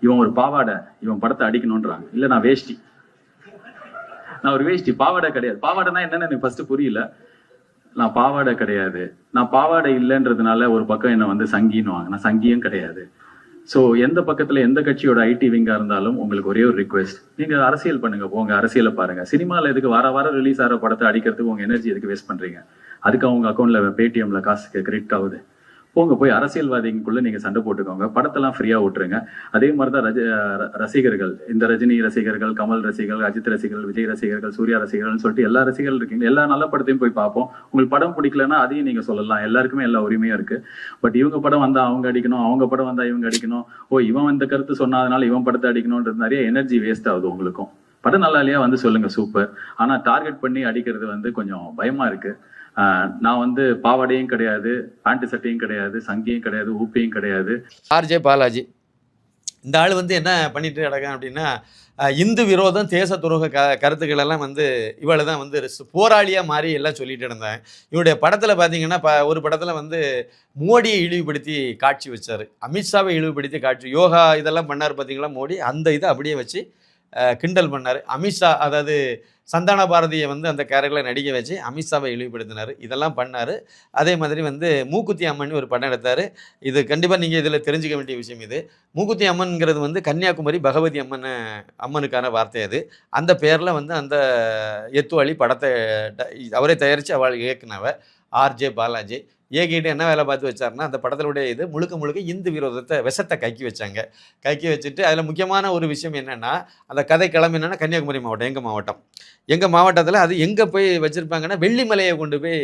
இவன் ஒரு பாவாடை இவன் படத்தை அடிக்கணும்ன்றாங்க. இல்ல நான் வேஷ்டி. நான் ஒரு வேஷ்டி பாவாடை கிடையாது. பாவாடைனா என்னன்னு எனக்கு ஃபர்ஸ்ட் புரியல. நான் பாவாடை கிடையாது. நான் பாவாடை இல்லைன்றதுனால ஒரு பக்கம் என்ன வந்து சங்கின்னுவாங்க. நான் சங்கியும் கிடையாது. ஸோ எந்த பக்கத்துல எந்த கட்சியோட ஐடி விங்கா இருந்தாலும் உங்களுக்கு ஒரே ஒரு ரிக்வெஸ்ட் நீங்க அரசியல் பண்ணுங்க போங்க அரசியலை பாருங்க. சினிமாவில் எதுக்கு வார வாரம் ரிலீஸ் ஆகிற படத்தை அடிக்கிறதுக்கு உங்க எனர்ஜி எதுக்கு வேஸ்ட் பண்றீங்க? அதுக்கு அவங்க அக்கௌண்ட்ல பேடிஎம்ல காசு கிரெடிட் ஆகுது. போங்க போய் அரசியல்வாதிக்குள்ள நீங்க சண்டை போட்டுக்கோங்க. படத்தெல்லாம் ஃப்ரீயா விட்டுருங்க. அதே மாதிரிதான் ரஜ ரசிகர்கள். இந்த ரஜினி ரசிகர்கள் கமல் ரசிகர்கள் அஜித் ரசிகர்கள் விஜய் ரசிகர்கள் சூர்யா ரசிகர்கள்னு சொல்லிட்டு எல்லா ரசிகர்கள் இருக்கீங்க. எல்லா நல்ல படத்தையும் போய் பார்ப்போம். உங்களுக்கு படம் பிடிக்கலன்னா அதையும் நீங்க சொல்லலாம். எல்லாருக்குமே எல்லா உரிமையும் இருக்கு. பட் இவங்க படம் வந்தா அவங்க அடிக்கணும் அவங்க படம் வந்தா இவங்க அடிக்கணும். ஓ இவன் இந்த கருத்து சொன்னாதனால இவன் படத்தை அடிக்கணும்ன்றது நிறைய எனர்ஜி வேஸ்ட் ஆகுது உங்களுக்கும். படம் நல்லா இல்லையா? வந்து சொல்லுங்க சூப்பர் ஆனா டார்கெட் பண்ணி அடிக்கிறது வந்து கொஞ்சம் பயமா இருக்கு. நான் வந்து பாவாடையும் கிடையாது பேண்ட் சட்டையும் கிடையாது சங்கியும் கிடையாது ஊப்பியும் கிடையாது. ஆர்ஜே பாலாஜி. இந்த ஆள் வந்து என்ன பண்ணிட்டு கிடக்கான் அப்படின்னா இந்து விரோதம் தேச துரோக க கருத்துக்கள் எல்லாம் வந்து இவளை தான் வந்து ரிஸ்- மாறி எல்லாம் சொல்லிட்டு இருந்தாங்க. இவருடைய படத்தில் பார்த்தீங்கன்னா ப ஒரு படத்தில் வந்து மோடியை இழிவுபடுத்தி காட்சி வச்சார். அமித்ஷாவை இழிவுபடுத்தி காட்சி யோகா இதெல்லாம் பண்ணார் பார்த்தீங்களா மோடி? அந்த இதை அப்படியே வச்சு கிண்டல் பண்ணார். அமித்ஷா அதாவது சந்தான பாரதியை வந்து அந்த கேரக்டரில் நடிக்க வச்சு அமித்ஷாவை இழிவுபடுத்தினார். இதெல்லாம் பண்ணார். அதே மாதிரி வந்து மூக்குத்தி அம்மன் ஒரு படம் எடுத்தார். இது கண்டிப்பாக நீங்கள் இதில் தெரிஞ்சுக்க வேண்டிய விஷயம் இது. மூக்குத்தி அம்மன்ங்கிறது வந்து கன்னியாகுமரி பகவதி அம்மன் அம்மனுக்கான வார்த்தை அது. அந்த பேரில் வந்து அந்த எத்துவாளி படத்தை அவரே தயாரித்து அவள் இயக்குனவ. ஆர்ஜே பாலாஜி. ஏகிட்டு என்ன வேலை பார்த்து வச்சாருன்னா அந்த படத்தினுடைய இது முழுக்க முழுக்க இந்து விரோதத்தை விஷத்தை கைக்கி வச்சாங்க. கைக்கி வச்சுட்டு அதில் முக்கியமான ஒரு விஷயம் என்னென்னா அந்த கதை கிளம்பு என்னென்னா கன்னியாகுமரி மாவட்டம் எங்கள் மாவட்டம். எங்கள் மாவட்டத்தில் அது எங்கே போய் வச்சுருப்பாங்கன்னா வெள்ளிமலையை கொண்டு போய்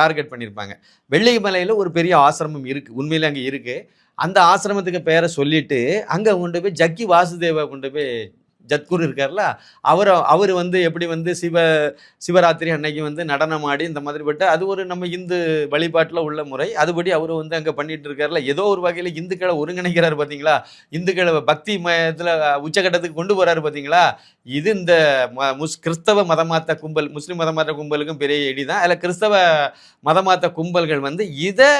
டார்கெட் பண்ணியிருப்பாங்க வெள்ளிமலையில் ஒரு பெரிய ஆசிரமம் இருக்குது உண்மையிலே அங்கே இருக்குது அந்த ஆசிரமத்துக்கு பேரை சொல்லிவிட்டு அங்கே கொண்டு போய் ஜக்கி வாசுதேவை கொண்டு போய் ஜத்குரு இருக்கார்ல அவர் அவர் வந்து எப்படி வந்து சிவ சிவராத்திரி அன்னைக்கு வந்து நடனம் ஆடி இந்த மாதிரி பட்டு அது ஒரு நம்ம இந்து வழிபாட்டில் உள்ள முறை. அதுபடி அவர் வந்து அங்கே பண்ணிட்டு இருக்கார்ல. ஏதோ ஒரு வகையில் இந்துக்களை ஒருங்கிணைக்கிறாரு பார்த்தீங்களா இந்துக்களை பக்தி மயத்தில் உச்சகட்டத்துக்கு கொண்டு போகிறாரு பார்த்தீங்களா இது இந்த ம- முஸ் கிறிஸ்தவ மதமாத்த கும்பல் முஸ்லீம் மதமாத்த கும்பலுக்கும் பெரிய இடி தான். அதில் கிறிஸ்தவ மதமாத்த கும்பல்கள் வந்து இதை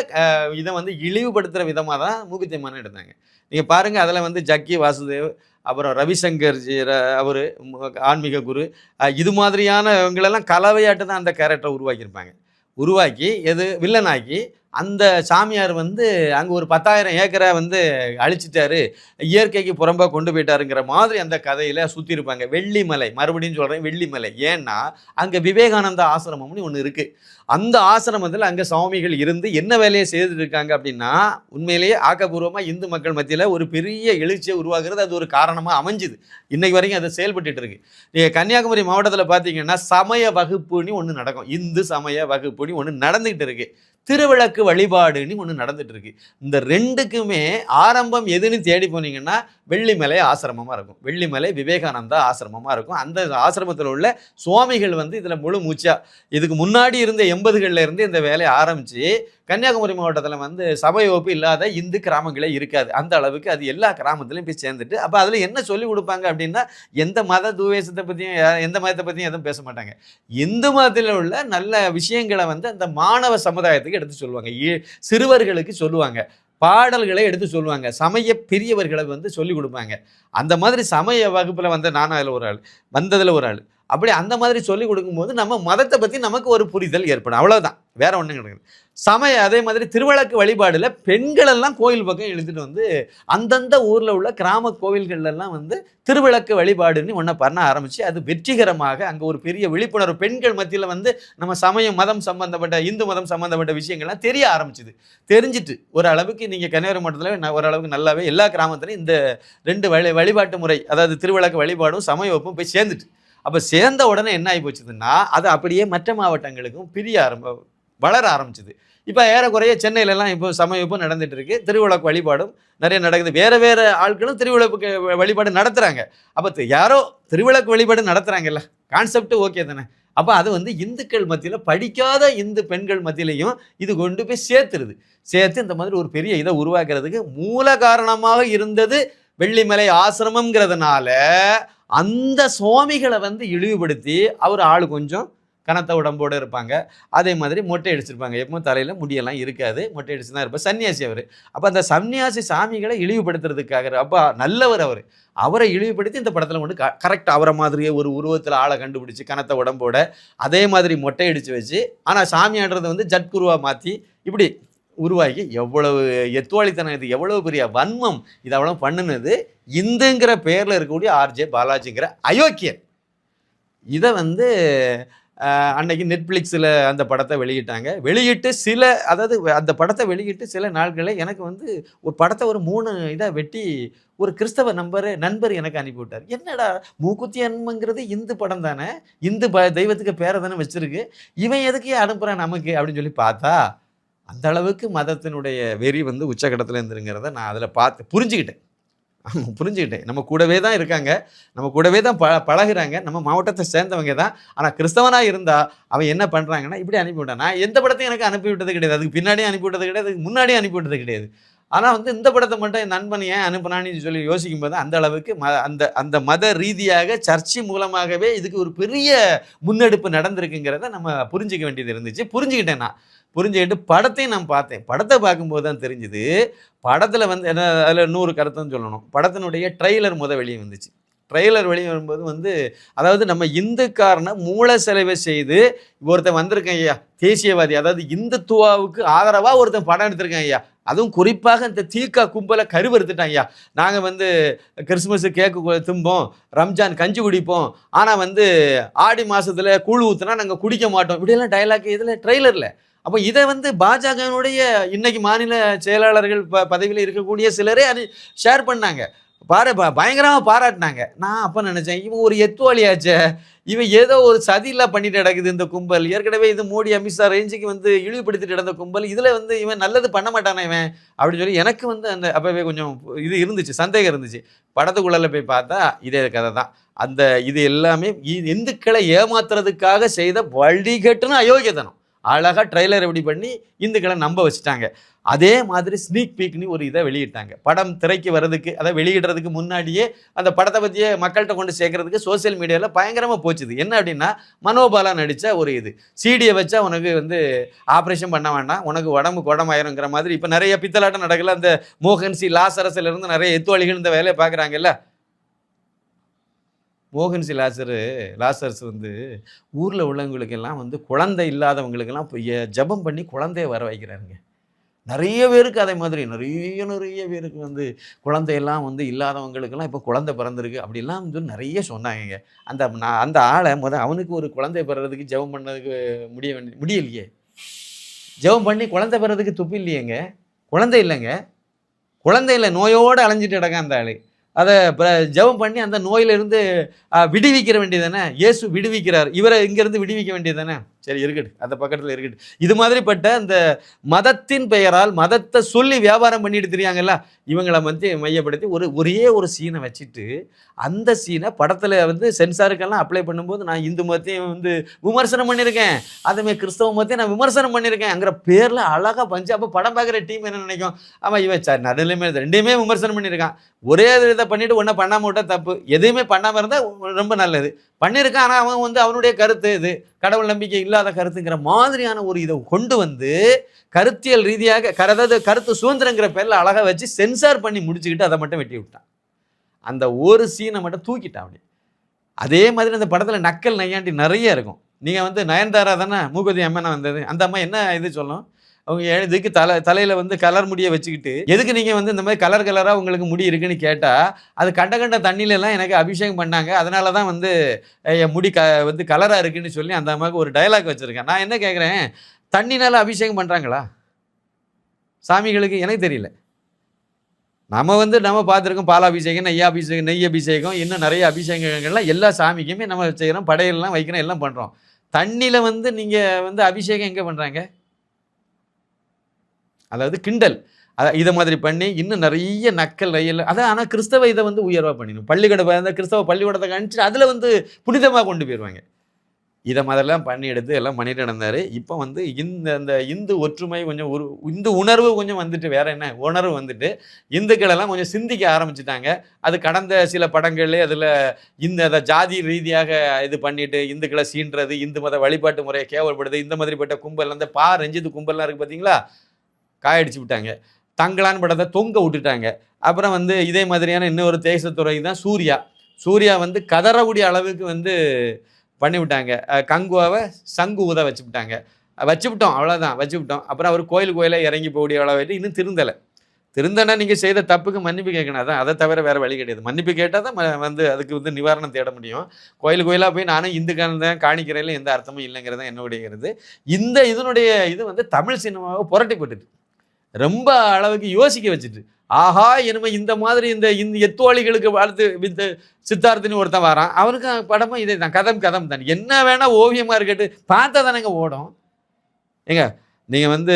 இதை வந்து இழிவுபடுத்துகிற விதமாக தான் மூக்குத்தியமான எடுத்தாங்க. நீங்கள் பாருங்கள் அதில் வந்து ஜக்கி வாசுதேவ் அப்புறம் ரவிசங்கர் அவர் ஆன்மீக குரு இது மாதிரியான இவங்களெல்லாம் கலவையாட்டு தான் அந்த கேரக்டரை உருவாக்கியிருப்பாங்க. உருவாக்கி எது வில்லனாக்கி அந்த சாமியார் வந்து அங்கே ஒரு பத்தாயிரம் ஏக்கரை வந்து அழிச்சிட்டாரு. இயற்கைக்கு புறம்பாக கொண்டு போயிட்டாருங்கிற மாதிரி அந்த கதையில் சுற்றிருப்பாங்க வெள்ளிமலை மறுபடியும் சொல்கிறேன் வெள்ளிமலை. ஏன்னா அங்கே விவேகானந்தா ஆசிரமம்னு ஒன்று இருக்குது அந்த ஆசிரமத்தில் அங்கே சுவாமிகள் இருந்து என்ன வேலையை செய்துட்டு இருக்காங்க அப்படின்னா உண்மையிலேயே ஆக்கப்பூர்வமாக இந்து மக்கள் மத்தியில் ஒரு பெரிய எழுச்சியை உருவாகிறது அது ஒரு காரணமாக அமைஞ்சுது. இன்றைக்கு வரைக்கும் அது செயல்பட்டுட்டு இருக்கு. நீங்கள் கன்னியாகுமரி மாவட்டத்தில் பார்த்தீங்கன்னா சமய வகுப்புன்னு ஒன்று நடக்கும். இந்து சமய வகுப்புன்னு ஒன்று நடந்துகிட்டு இருக்குது திருவிளக்கு வழிபாடுன்னு ஒன்று நடந்துட்டு இருக்கு இந்த ரெண்டுக்குமே ஆரம்பம் எதுன்னு தேடி போனீங்கன்னா வெள்ளிமலை ஆசிரமமாக இருக்கும். வெள்ளிமலை விவேகானந்தா ஆசிரமமாக இருக்கும். அந்த ஆசிரமத்தில் உள்ள சுவாமிகள் வந்து இதில் முழு மூச்சா இதுக்கு முன்னாடி இருந்த எண்பதுகளில் இருந்து இந்த வேலையை ஆரம்பித்து கன்னியாகுமரி மாவட்டத்தில் வந்து சபை வகுப்பு இல்லாத இந்து கிராமங்களே இருக்காது. அந்த அளவுக்கு அது எல்லா கிராமத்துலையும் போய் சேர்ந்துட்டு அப்போ அதில் என்ன சொல்லிக் கொடுப்பாங்க அப்படின்னா எந்த மத துவேஷத்தை பற்றியும் எந்த மதத்தை பற்றியும் எதுவும் பேச மாட்டாங்க. இந்து மதத்தில் உள்ள நல்ல விஷயங்களை வந்து அந்த மாணவ சமுதாயத்துக்கு எடுத்து சொல்லுவாங்க. சிறுவர்களுக்கு சொல்லுவாங்க. பாடல்களை எடுத்து சொல்லுவாங்க. சமய பெரியவர்களை வந்து சொல்லிக் கொடுப்பாங்க. அந்த மாதிரி சமய வகுப்பில் வந்த நானும் அதில் ஒரு ஆள் வந்ததில் ஒரு ஆள். அப்படி அந்த மாதிரி சொல்லிக் கொடுக்கும்போது நம்ம மதத்தை பற்றி நமக்கு ஒரு புரிதல் ஏற்படும். அவ்வளோதான் வேற ஒன்றும் கிடையாது. சமய அதே மாதிரி திருவிளக்கு வழிபாடில் பெண்களெல்லாம் கோயில் பக்கம் இழுத்துட்டு வந்து அந்தந்த ஊரில் உள்ள கிராம கோவில்கள்லாம் வந்து திருவிளக்கு வழிபாடுன்னு ஒன்றை பண்ண ஆரம்பித்து அது வெற்றிகரமாக அங்கே ஒரு பெரிய விழிப்புணர்வு பெண்கள் மத்தியில் வந்து நம்ம சமயம் மதம் சம்பந்தப்பட்ட இந்து மதம் சம்பந்தப்பட்ட விஷயங்கள்லாம் தெரிய ஆரம்பிச்சுது. தெரிஞ்சிட்டு ஒரு அளவுக்கு நீங்கள் கன்னியாகுமரி மாவட்டத்தில் ஓரளவுக்கு நல்லாவே எல்லா கிராமத்துலையும் இந்த ரெண்டு வழி வழிபாட்டு முறை அதாவது திருவிளக்கு வழிபாடும் சமய ஒப்பும் போய் சேர்ந்துட்டு அப்போ சேர்ந்த உடனே என்ன ஆகி போச்சுதுன்னா அது அப்படியே மற்ற மாவட்டங்களுக்கும் பிரிய ஆரம்ப வளர ஆரம்பிச்சுது. இப்போ ஏறக்குறைய சென்னையிலலாம் இப்போ சமயப்பும் நடந்துட்டு இருக்கு திருவிழாக்கு வழிபாடும் நிறைய நடக்குது. வேறு வேறு ஆட்களும் திருவிளக்கு வழிபாடு நடத்துகிறாங்க அப்போ யாரோ திருவிழாக்கு வழிபாடு நடத்துகிறாங்கல்ல கான்செப்ட் ஓகே தானே. அப்போ அது வந்து இந்துக்கள் மத்தியில் படிக்காத இந்து பெண்கள் மத்தியிலையும் இது கொண்டு போய் சேர்த்துருது. சேர்த்து இந்த மாதிரி ஒரு பெரிய இதை உருவாக்குறதுக்கு மூல காரணமாக இருந்தது வெள்ளிமலை ஆசிரமங்கிறதுனால அந்த சுவாமிகளை வந்து இழிவுபடுத்தி அவர் ஆள் கொஞ்சம் கனத்த உடம்போடு இருப்பாங்க. அதே மாதிரி மொட்டை அடிச்சிருப்பாங்க. எப்பவும் தலையில் முடியெல்லாம் இருக்காது. மொட்டை அடிச்சு தான் இருப்பார். சன்னியாசி அவர். அப்போ அந்த சன்னியாசி சாமிகளை இழிவுபடுத்துறதுக்காக அப்போ நல்லவர் அவர். அவரை இழிவுபடுத்தி இந்த படத்தில் கொண்டு கரெக்டாக அவரை மாதிரியே ஒரு உருவத்தில் ஆளை கண்டுபிடிச்சி கனத்த உடம்போட அதே மாதிரி மொட்டை அடித்து வச்சு ஆனால் சாமியாடுறதை வந்து ஜட்குருவாக மாற்றி இப்படி உருவாக்கி எவ்வளவு எத்துவாளித்தனம் இது எவ்வளவு பெரிய வன்மம் இது அவ்வளோ பண்ணுனது இந்துங்கிற பேரில் இருக்கக்கூடிய ஆர்ஜே பாலாஜிங்கிற அயோக்கியன். இதை வந்து அன்னைக்கு நெட்ஃப்ளிக்ஸில் அந்த படத்தை வெளியிட்டாங்க. வெளியிட்டு சில அதாவது அந்த படத்தை வெளியிட்டு சில நாட்களில் எனக்கு வந்து ஒரு படத்தை ஒரு மூணு இதாக வெட்டி ஒரு கிறிஸ்தவ நம்பர் நண்பர் எனக்கு அனுப்பிவிட்டார். என்னடா மூக்குத்தி அன்புங்கிறது இந்து படம் தானே? இந்து ப தெய்வத்துக்கு பேரை தானே வச்சுருக்கு. இவன் எதுக்கு அனுப்புகிறான் நமக்கு? அப்படின்னு சொல்லி பார்த்தா அந்த அளவுக்கு மதத்தினுடைய வெறி வந்து உச்சகட்டத்தில் இருந்துருங்கிறத நான் அதில் பார்த்து புரிஞ்சுக்கிட்டேன். புரிஞ்சுக்கிட்டேன். நம்ம கூடவே தான் இருக்காங்க. நம்ம கூடவே தான் ப பழகுறாங்க. நம்ம மாவட்டத்தை சேர்ந்தவங்க தான். ஆனால் கிறிஸ்தவனாக இருந்தால் அவன் என்ன பண்ணுறாங்கன்னா இப்படி அனுப்பிவிட்டான். நான் எந்த படத்தையும் எனக்கு அனுப்பிவிட்டது கிடையாது. அதுக்கு பின்னாடியும் அனுப்பிவிட்டது கிடையாது. அதுக்கு முன்னாடியும் அனுப்பிவிட்டது கிடையாது. ஆனால் வந்து இந்த படத்தை மட்டும் என் நண்பன் ஏன் அனுப்புனான்னு சொல்லி யோசிக்கும் போது அந்த அளவுக்கு ம அந்த அந்த மத ரீதியாக சர்ச்சை மூலமாகவே இதுக்கு ஒரு பெரிய முன்னெடுப்பு நடந்திருக்குங்கிறத நம்ம புரிஞ்சிக்க வேண்டியது இருந்துச்சு. புரிஞ்சுக்கிட்டேன் நான். புரிஞ்சுக்கிட்டு படத்தையும் நான் பார்த்தேன். படத்தை பார்க்கும்போது தான் தெரிஞ்சுது. படத்தில் வந்து என்ன அதில் நூறு கருத்துன்னு சொல்லணும். படத்தினுடைய ட்ரெய்லர் முத வெளியே வந்துச்சு. ட்ரெய்லர் வெளியே வரும்போது வந்து அதாவது நம்ம இந்துக்காரனை மூல செலவை செய்து ஒருத்தன் வந்திருக்கேன் ஐயா தேசியவாதி. அதாவது இந்துத்துவாவுக்கு ஆதரவாக ஒருத்தன் படம் எடுத்திருக்கேன் ஐயா. அதுவும் குறிப்பாக இந்த தீக்கா கும்பலை கருவறுத்துட்டான் ஐயா. நாங்கள் வந்து கிறிஸ்மஸ் கேக்கு தும்போம் ரம்ஜான் கஞ்சி குடிப்போம். ஆனால் வந்து ஆடி மாதத்தில் கூழ் ஊற்றுனா நாங்கள் குடிக்க மாட்டோம். இப்படியெல்லாம் டைலாக் இதில் ட்ரெய்லரில் அப்போ இதை வந்து பாஜகவினுடைய இன்னைக்கு மாநில செயலாளர்கள் ப பதவியில் இருக்கக்கூடிய சிலரே அது ஷேர் பண்ணாங்க. பாரு பயங்கரமாக பாராட்டினாங்க. நான் அப்போ நினச்சேன் இவன் ஒரு எத்துவாளியாச்சே இவன் ஏதோ ஒரு சதியெல்லாம் பண்ணிட்டு நடக்குது இந்த கும்பல். ஏற்கனவே இது மோடி அமித்ஷா ரேஞ்சுக்கு வந்து இழிவுபடுத்திட்டு நடந்த கும்பல். இதில் வந்து இவன் நல்லது பண்ண மாட்டானே இவன்? அப்படின்னு சொல்லி எனக்கு வந்து அந்த அப்போவே கொஞ்சம் இது இருந்துச்சு சந்தேகம் இருந்துச்சு. படத்துக்குள்ளே போய் பார்த்தா இதே கதை தான். அந்த இது எல்லாமே இ- இந்துக்களை ஏமாத்துறதுக்காக செய்த வழிகட்டுன்னு அயோக்கியத்தனம். அழகாக ட்ரெய்லர் எப்படி பண்ணி இந்துக்களை நம்ப வச்சுட்டாங்க. அதே மாதிரி ஸ்னீக் பீக்னு ஒரு இதை வெளியிட்டாங்க. படம் திரைக்கு வர்றதுக்கு அதை வெளியிடுறதுக்கு முன்னாடியே அந்த படத்தை பற்றியே மக்கள்கிட்ட கொண்டு சேர்க்கறதுக்கு சோஷியல் மீடியாவில் பயங்கரமாக போச்சுது. என்ன அப்படின்னா மனோபாலா நடித்த ஒரு இது. சீடியை வச்சா உனக்கு வந்து ஆப்ரேஷன் பண்ண வேண்டாம். உனக்கு உடம்பு குடமாயிருங்கிற மாதிரி இப்போ நிறைய பித்தலாட்டம் நடக்கல. அந்த மோகன்சி சி நிறைய எத்துவாளிகள் இந்த வேலையை பார்க்குறாங்கல்ல. மோகன்சி லாசரு லாசர்ஸ் வந்து ஊரில் உள்ளவங்களுக்கெல்லாம் வந்து குழந்தை இல்லாதவங்களுக்கெல்லாம் இப்போ ஜெபம் பண்ணி குழந்தைய வர வைக்கிறாருங்க. நிறைய பேருக்கு அதே மாதிரி நிறைய நிறைய பேருக்கு வந்து குழந்தையெல்லாம் வந்து இல்லாதவங்களுக்கெல்லாம் இப்போ குழந்தை பிறந்திருக்கு அப்படிலாம் வந்து நிறைய சொன்னாங்க அந்த நான் அந்த ஆளை முத அவனுக்கு ஒரு குழந்தை பிறறதுக்கு ஜெபம் பண்ணதுக்கு முடிய வேண்டிய முடியலையே. ஜெபம் பண்ணி குழந்தை பிறறதுக்கு துப்பு இல்லையேங்க. குழந்தை இல்லைங்க. குழந்தையில் நோயோடு அலைஞ்சிட்டு கிடக்க அந்த ஆள். அதை ப- ஜெபம் பண்ணி அந்த நோயிலிருந்து விடுவிக்கிற விடுவிக்கிற வேண்டியதானே இயேசு விடுவிக்கிறார். இவரை இங்கேருந்து விடுவிக்க வேண்டியதானே சரி இருக்கட்டு அந்த பக்கத்தில் இருக்கட்டு இது மாதிரிப்பட்ட அந்த மதத்தின் பெயரால் மதத்தை சொல்லி வியாபாரம் பண்ணிட்டு தெரியாங்கல்ல இவங்களை வந்து மையப்படுத்தி ஒரு ஒரே ஒரு சீனை வச்சுட்டு அந்த சீனை படத்தில் வந்து சென்சாருக்கெல்லாம் அப்ளை பண்ணும்போது நான் இந்து மதத்தையும் வந்து விமர்சனம் பண்ணியிருக்கேன். அதுமாதிரி கிறிஸ்தவ மதத்தையும் நான் விமர்சனம் பண்ணியிருக்கேன். அங்கிற பேரில் அழகாக பஞ்சு அப்போ படம் பார்க்குற டீம் என்ன நினைக்கும்? ஆமாம் இவன் சார் நடுலையுமே ரெண்டையுமே விமர்சனம் பண்ணியிருக்கான். ஒரே இதை பண்ணிவிட்டு ஒன்றை பண்ணாமல் விட்டால் தப்பு. எதையுமே பண்ணாமல் இருந்தால் ரொம்ப நல்லது. பண்ணியிருக்கான் ஆனால் அவன் வந்து அவனுடைய கருத்து இது. கடவுள் நம்பிக்கை இல்லாத கருத்துங்கிற மாதிரியான ஒரு இதை கொண்டு வந்து கருத்தியல் ரீதியாக கர- அதாவது கருத்து சுதந்திரங்கிற பேரில் அழகாக வச்சு சென்சார் பண்ணி முடிச்சுக்கிட்டு அதை மட்டும் வெட்டி விட்டான். அந்த ஒரு சீனை மட்டும் தூக்கிட்டான் அப்படி அதே மாதிரி அந்த படத்தில் நக்கல் நையாண்டி நிறைய இருக்கும். நீங்கள் வந்து நயன்தாரா தானே மூகதி அம்மனை வந்தது. அந்த அம்மா என்ன இது சொல்லும்? அவங்க எழுதுக்கு இதுக்கு தலை தலையில் வந்து கலர் முடியை வச்சுக்கிட்டு எதுக்கு நீங்கள் வந்து இந்த மாதிரி கலர் கலராக உங்களுக்கு முடி இருக்குன்னு கேட்டால் அது கண்ட கண்ட தண்ணியில எல்லாம் எனக்கு அபிஷேகம் பண்ணாங்க. அதனால தான் வந்து என் முடி க வந்து கலராக இருக்குன்னு சொல்லி அந்த அம்மாவுக்கு ஒரு டயலாக் வச்சுருக்கேன். நான் என்ன கேட்குறேன் தண்ணினால அபிஷேகம் பண்ணுறாங்களா சாமிகளுக்கு எனக்கு தெரியல. நம்ம வந்து நம்ம பார்த்துருக்கோம் பாலாபிஷேகம் நெய் அபிஷேகம் நெய் அபிஷேகம் இன்னும் நிறைய அபிஷேகங்கள்லாம் எல்லா சாமிக்குமே நம்ம செய்கிறோம் படையெல்லாம் வைக்கிறோம் எல்லாம் பண்ணுறோம் தண்ணியில் வந்து நீங்கள் வந்து அபிஷேகம் எங்கே பண்ணுறாங்க அதாவது கிண்டல். அதை இதை மாதிரி பண்ணி இன்னும் நிறைய நக்கல் ரயில் அதான் ஆனால் கிறிஸ்தவ இதை வந்து உயர்வாக பண்ணிடணும் பள்ளிக்கூட அந்த கிறிஸ்தவ பள்ளிக்கூடத்தை காணிச்சு அதில் வந்து புனிதமாக கொண்டு போயிடுவாங்க இதை மாதிரிலாம் பண்ணி எடுத்து எல்லாம் பண்ணிட்டு நடந்தார். இப்போ வந்து இந்த அந்த இந்து ஒற்றுமை கொஞ்சம் ஒரு இந்து உணர்வு கொஞ்சம் வந்துட்டு வேற என்ன உணர்வு வந்துட்டு இந்துக்களெல்லாம் கொஞ்சம் சிந்திக்க ஆரம்பிச்சிட்டாங்க. அது கடந்த சில படங்கள்லேயே அதில் இந்த அதை ஜாதி ரீதியாக இது பண்ணிட்டு இந்துக்களை சீன்றது இந்து மத வழிபாட்டு முறையை கேவல்படுது இந்த மாதிரிப்பட்ட கும்பல் அந்த பா ரஞ்சித் கும்பல்லாம் இருக்குது பார்த்தீங்களா காயடிச்சு விட்டாங்க தங்களான் படத்தை தொங்க விட்டுட்டாங்க. அப்புறம் வந்து இதே மாதிரியான இன்னொரு தேசத்துறை தான் சூர்யா. சூர்யா வந்து கதறக்கூடிய அளவுக்கு வந்து பண்ணிவிட்டாங்க. கங்குவாவை சங்கு ஊத வச்சு விட்டாங்க வச்சு விட்டோம் அவ்வளோதான் வச்சு விட்டோம் அப்புறம் அவர் கோயில் கோயிலாக இறங்கி போகக்கூடிய அளவுக்கு இன்னும் திருந்தலை. திருந்தனா நீங்கள் செய்த தப்புக்கு மன்னிப்பு கேட்கணும். அதான் அதை தவிர வேறு வழி கிடையாது. மன்னிப்பு கேட்டால் தான் வந்து அதுக்கு வந்து நிவாரணம் தேட முடியும். கோயில் கோயிலாக போய் நானும் இந்துக்கான தான் காணிக்கிறதுல எந்த அர்த்தமும் இல்லைங்கிறது தான் என்னுடைய இந்த இதனுடைய இது வந்து தமிழ் சினிமாவை புரட்டி போட்டுட்டு. ரொம்ப அளவுக்கு யோசிக்க வச்சுட்டு ஆஹா இனிமே இந்த மாதிரி இந்த இந்த எத்தோழிகளுக்கு வாழ்த்து வித்து சித்தார்த்தின்னு ஒருத்தன் வரான். அவனுக்கு படமும் இதே தான் கதம் கதம் தான். என்ன வேணால் ஓவியமாக இருக்கட்டு பார்த்தா தானேங்க ஓடும். ஏங்க நீங்கள் வந்து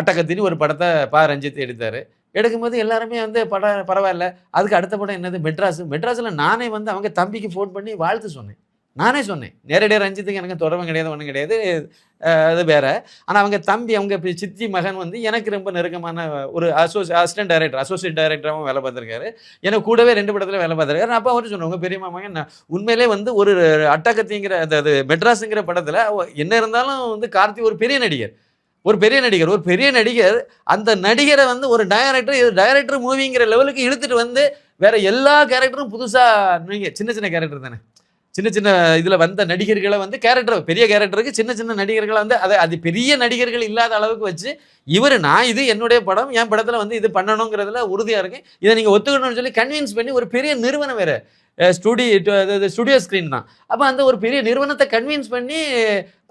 அட்டகத்தின்னு ஒரு படத்தை பா. ரஞ்சித் எடுத்தார். எடுக்கும்போது எல்லாருமே வந்து படம் பரவாயில்ல. அதுக்கு அடுத்த படம் என்னது? மெட்ராஸ். மெட்ராஸில் நானே வந்து அவங்க தம்பிக்கு ஃபோன் பண்ணி வாழ்த்து சொன்னேன். நானே சொன்னேன் நேரடியாக ரஞ்சித்துக்கு எனக்கு தொடர்பு கிடையாது ஒன்றும் கிடையாது அது வேற. ஆனால் அவங்க தம்பி அவங்க சித்தி மகன் வந்து எனக்கு ரொம்ப நெருக்கமான ஒரு அசோசி அசிஸ்டன்ட் டைரக்டர் அசோசியேட் டைரக்டராகவும் வேலை பார்த்துருக்காரு. எனக்கு கூடவே ரெண்டு படத்தில் வேலை பார்த்துருக்காரு. நான் அப்போ அவரு சொன்னேன் உங்கள் பெரியம்மா மகன் உண்மையிலே வந்து ஒரு அட்டகத்திங்கிற அந்த அது மெட்ராஸுங்கிற படத்தில் என்ன இருந்தாலும் வந்து கார்த்தி ஒரு பெரிய நடிகர். ஒரு பெரிய நடிகர் ஒரு பெரிய நடிகர். அந்த நடிகரை வந்து ஒரு டைரக்டர் இது டைரக்டர் மூவிங்கிற லெவலுக்கு இழுத்துட்டு வந்து வேற எல்லா கேரக்டரும் புதுசாக நீங்கள் சின்ன சின்ன கேரக்டர் தானே. சின்ன சின்ன இதில் வந்த நடிகர்களை வந்து கேரக்டர் பெரிய கேரக்டருக்கு சின்ன சின்ன நடிகர்களை வந்து அதை அது பெரிய நடிகர்கள் இல்லாத அளவுக்கு வச்சு இவர் நான் இது என்னுடைய படம் என் படத்தில் வந்து இது பண்ணணுங்கிறதுல உறுதியாக இருக்கேன். இதை நீங்கள் ஒத்துக்கணும்னு சொல்லி கன்வின்ஸ் பண்ணி ஒரு பெரிய நிறுவனம் வேறு ஸ்டுடியோ ஸ்டுடியோ ஸ்க்ரீன் தான். அப்போ அந்த ஒரு பெரிய நிறுவனத்தை கன்வின்ஸ் பண்ணி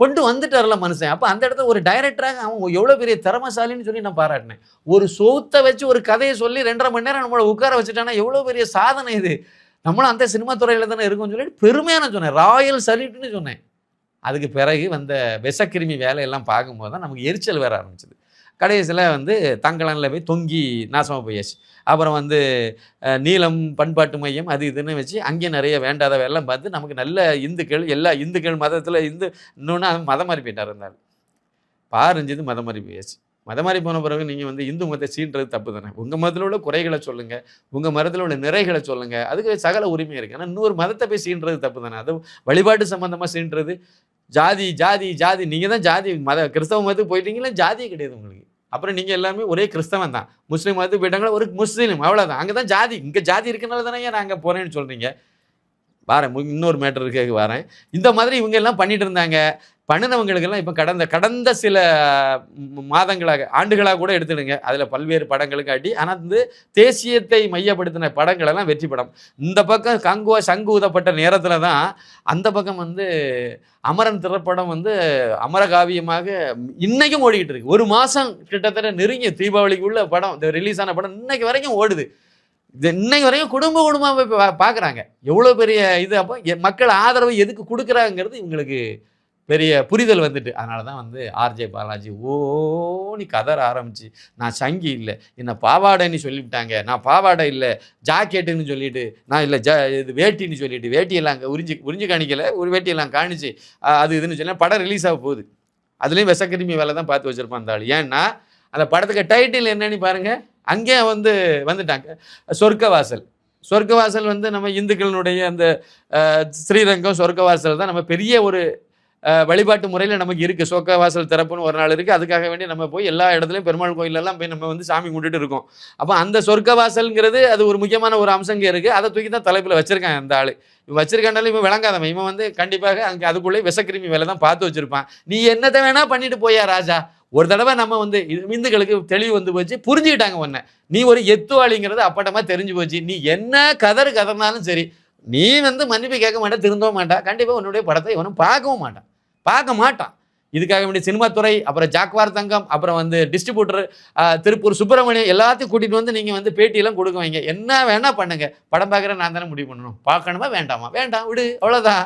கொண்டு வந்துட்டார்ல மனுஷன். அப்போ அந்த இடத்துல ஒரு டைரக்டராக அவங்க எவ்வளோ பெரிய திறமசாலின்னு சொல்லி நான் பாராட்டினேன். ஒரு சோத்தை வச்சு ஒரு கதையை சொல்லி ரெண்டரை மணி நேரம் நம்மளை உட்கார வச்சுட்டானா எவ்வளோ பெரிய சாதனை இது. நம்மளும் அந்த சினிமா துறையில் தானே இருக்கோம்னு சொல்லிட்டு பெருமையான சொன்னேன். ராயல் சல்யூட்னு சொன்னேன். அதுக்கு பிறகு வந்த விஷக்கிருமி வேலையெல்லாம் பார்க்கும்போது தான் நமக்கு எரிச்சல் வேற ஆரம்பிச்சது. கடைசியில் வந்து தங்கலனில் போய் தொங்கி நாசமாக போயாச்சு. அப்புறம் வந்து நீளம் பண்பாட்டு மையம் அது இதுன்னு வச்சு அங்கேயும் நிறைய வேண்டாத வேலைலாம் பார்த்து நமக்கு நல்ல இந்துக்கள் எல்லா இந்துக்கள் மதத்தில் இந்து இன்னொன்று மதம் மாறி போயிட்டார் இருந்தாலும் பாரிஞ்சது மதம் மாறி போயாச்சு. மதம் மாறி போன பிறகு நீங்கள் வந்து இந்து மதத்தை சீன்றது தப்பு தானே? உங்கள் மதத்தில் உள்ள குறைகளை சொல்லுங்கள் உங்கள் மதத்தில் உள்ள நிறைகளை சொல்லுங்கள் அதுக்கு சகல உரிமை இருக்குது ஆனால் இன்னொரு மதத்தை போய் சீன்றது தப்பு தானே? அது வழிபாட்டு சம்மந்தமாக சீன்றது? ஜாதி ஜாதி ஜாதி. நீங்கள் தான் ஜாதி மத கிறிஸ்தவ மதத்துக்கு போயிட்டீங்களா ஜாதியே கிடையாது உங்களுக்கு. அப்புறம் நீங்கள் எல்லாமே ஒரே கிறிஸ்தவன் தான். முஸ்லீம் மதத்துக்கு போயிட்டாங்களா ஒரு முஸ்லீம் அவ்வளோதான் அங்கே தான் ஜாதி. இங்கே ஜாதி இருக்கனால தானே நான் அங்கே போகிறேன்னு சொல்கிறீங்க வரேன் இன்னொரு மேட்டர் இருக்க வரேன். இந்த மாதிரி இவங்க எல்லாம் பண்ணிட்டு இருந்தாங்க. பண்ணினவங்களுக்கெல்லாம் இப்போ கடந்த கடந்த சில மாதங்களாக ஆண்டுகளாக கூட எடுத்துடுங்க அதில் பல்வேறு படங்களுக்கு அடி ஆனால் வந்து தேசியத்தை மையப்படுத்தின படங்களெல்லாம் வெற்றி படம். இந்த பக்கம் கங்குவா சங்கு ஊதப்பட்ட நேரத்தில் தான் அந்த பக்கம் வந்து அமரன் திரைப்படம் வந்து அமரகாவியமாக இன்றைக்கும் ஓடிக்கிட்டு இருக்கு. ஒரு மாதம் கிட்டத்தட்ட நெருங்கிய தீபாவளிக்கு உள்ள படம் இந்த ரிலீஸ் ஆன படம் இன்னைக்கு வரைக்கும் ஓடுது. இது இன்னைக்கு வரைக்கும் குடும்ப குடும்பமாக போய் பா- பார்க்குறாங்க எவ்வளோ பெரிய இது அப்போ மக்கள் ஆதரவு எதுக்கு கொடுக்குறாங்கிறது இவங்களுக்கு பெரிய புரிதல் வந்துட்டு. அதனால தான் வந்து ஆர்ஜே பாலாஜி ஓனி கதற ஆரம்பிச்சு நான் சங்கி இல்லை என்ன பாவாடைன்னு சொல்லிவிட்டாங்க. நான் பாவாடை இல்லை ஜாக்கெட்டுன்னு சொல்லிட்டு நான் இல்லை ஜா இது வேட்டின்னு சொல்லிட்டு வேட்டியெல்லாம் அங்கே உறிஞ்சி உறிஞ்சு காணிக்கலை ஒரு வேட்டியெல்லாம் காணிச்சு அது இதுன்னு சொல்லி படம் ரிலீஸ் ஆக போகுது. அதுலேயும் விசக்கிருமி வேலை தான் பார்த்து வச்சுருப்பான் அந்த ஆள். ஏன்னா அந்த படத்துக்கு டைட்டில் என்னன்னு பாருங்கள் அங்கே வந்து வந்துட்டாங்க. சொர்க்கவாசல். சொர்க்கவாசல் வந்து நம்ம இந்துக்களினுடைய அந்த ஸ்ரீரங்கம் சொர்க்கவாசல் தான் நம்ம பெரிய ஒரு வழிபாட்டு முறையில் நமக்கு இருக்குது சொர்க்கவாசல் திறப்புன்னு ஒரு நாள் இருக்குது அதுக்காக வேண்டி நம்ம போய் எல்லா இடத்துலையும் பெருமாள் கோயிலெல்லாம் போய் நம்ம வந்து சாமி கும்பிட்டுட்டு இருக்கோம். அப்போ அந்த சொர்க்கவாசல்ங்கிறது அது ஒரு முக்கியமான ஒரு அம்சங்கே இருக்குது அதை தூக்கி தான் தலைப்பில் வச்சுருக்காங்க அந்த ஆள். இவன் வச்சிருக்காண்டாலும் இவன் விளங்காதவன். இவன் வந்து கண்டிப்பாக அங்கே அதுக்குள்ளே விஷக்கிருமி வேலை தான் பார்த்து வச்சுருப்பான். நீ என்னத்தை வேணால் பண்ணிட்டு போயா ராஜா. ஒரு தடவை நம்ம வந்து இது இந்துக்களுக்கு தெளிவு வந்து போச்சு புரிஞ்சுக்கிட்டாங்க உன்னை. நீ ஒரு எத்துவாளிங்கிறது அப்பட்டமாக தெரிஞ்சு போச்சு. நீ என்ன கதறு கதர்னாலும் சரி நீ வந்து மன்னிப்பு கேட்க மாட்டா திருந்தவும் மாட்டா. கண்டிப்பாக உன்னுடைய படத்தை இவனும் பார்க்கவும் மாட்டான். பார்க்க மாட்டான். இதுக்காக வேண்டிய சினிமா துறை அப்புறம் ஜாக்வார் தங்கம் அப்புறம் வந்து டிஸ்ட்ரிபியூட்டர் திருப்பூர் சுப்பிரமணியம் எல்லாத்தையும் கூட்டிகிட்டு வந்து நீங்கள் வந்து பேட்டியெல்லாம் கொடுக்க வைங்க. என்ன வேணால் பண்ணுங்கள் படம் பார்க்குற நான் தானே முடிவு பண்ணணும். பார்க்கணுமா? வேண்டாமா? வேண்டாம் விடு. அவ்வளோதான்